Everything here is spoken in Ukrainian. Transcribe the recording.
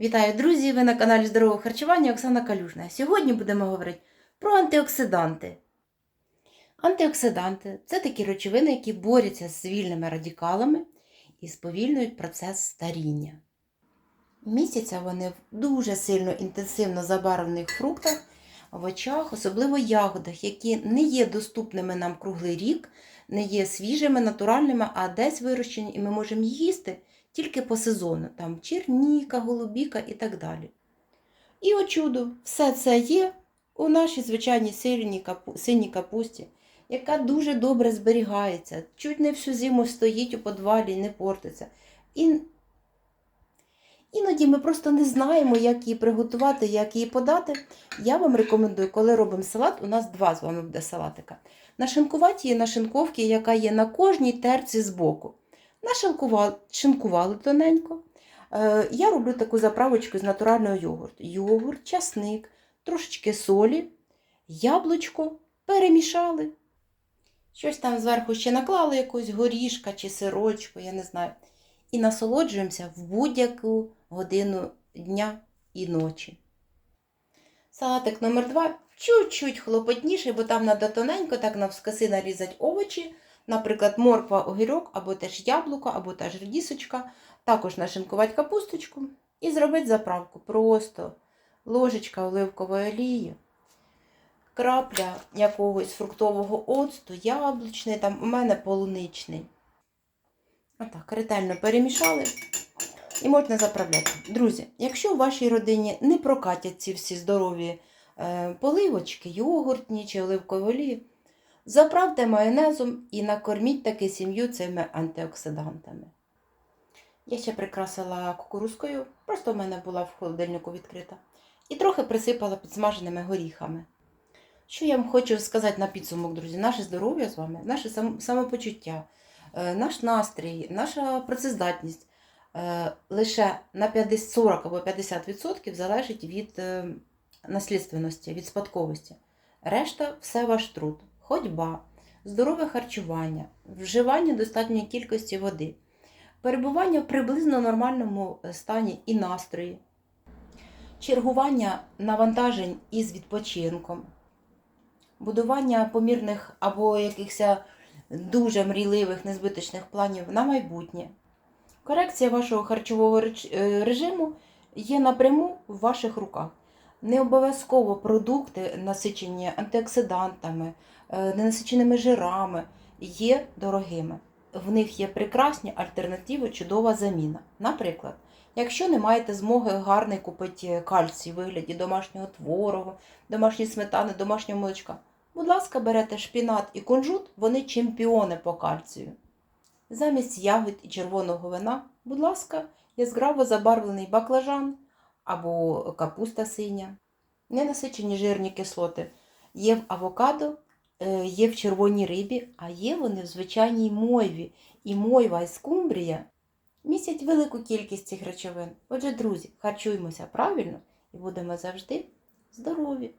Вітаю, друзі! Ви на каналі Здорового харчування Оксана Калюжна. Сьогодні будемо говорити про антиоксиданти. Антиоксиданти це такі речовини, які борються з вільними радикалами і сповільнюють процес старіння. Містяться вони в дуже сильно інтенсивно забарвлених фруктах, овочах, особливо ягодах, які не є доступними нам круглий рік, не є свіжими, натуральними, а десь вирощені, і ми можемо їсти тільки по сезону, там черніка, голубіка і так далі. І о чудо, все це є у нашій звичайній синій капусті, яка дуже добре зберігається, чуть не всю зиму стоїть у подвалі не портиться. І... Іноді ми просто не знаємо, як її приготувати, як її подати. Я вам рекомендую, коли робимо салат, у нас два з вами буде салатика. Нашинкувати її на шинковці, яка є на кожній терці збоку. Нашинкували шинкували тоненько. Е, я роблю таку заправочку з натурального йогурту. Йогурт, часник, трошечки солі, яблучко перемішали. Щось там зверху ще наклали якусь горішка чи сирочку, я не знаю. І насолоджуємося в будь-яку годину дня і ночі. Салатик номер 2 чуть-чуть хлопотніший, бо там треба тоненько так навскоси нарізати овочі, наприклад, морква, огірок, або теж яблуко, або теж редісочка. Також нашинкувати капусточку і зробити заправку. Просто ложечка оливкової олії, крапля якогось фруктового оцту, яблучний, там у мене полуничний. Отак, ретельно перемішали і можна заправляти. Друзі, якщо у вашій родині не прокатять ці всі здорові е, поливочки, йогуртні чи оливкові олії, заправте майонезом і накорміть таки сім'ю цими антиоксидантами. Я ще прикрасила кукурузкою, просто в мене була в холодильнику відкрита, і трохи присипала підсмаженими горіхами. Що я вам хочу сказати на підсумок, друзі, наше здоров'я з вами, наше самопочуття, е, наш настрій, наша працездатність лише на 50, 40 або 50% залежить від е, наслідственності, від спадковості. Решта все ваш труд, ходьба, здорове харчування, вживання достатньої кількості води, перебування в приблизно нормальному е, стані і настрої, чергування навантажень із відпочинком, будування помірних або якихось дуже мрійливих, незбиточних планів на майбутнє. Корекція вашого харчового е, режиму є напряму в ваших руках. Не обов'язково продукти, насичені антиоксидантами, е, ненасиченими жирами, є дорогими. В них є прекрасні альтернативи, чудова заміна. Наприклад, якщо не маєте змоги гарний купити кальцій у вигляді домашнього творогу, домашньої сметани, домашнього молочка, будь ласка, берете шпінат і кунжут, вони чемпіони по кальцію. Замість ягід і червоного вина, будь ласка, яскраво забарвлений баклажан або капуста синя. Ненасичені жирні кислоти є в авокадо, е, є в червоній рибі, а є вони в звичайній мойві. І мойва і скумбрія містять велику кількість цих речовин. Отже, друзі, харчуємося правильно і будемо завжди здорові.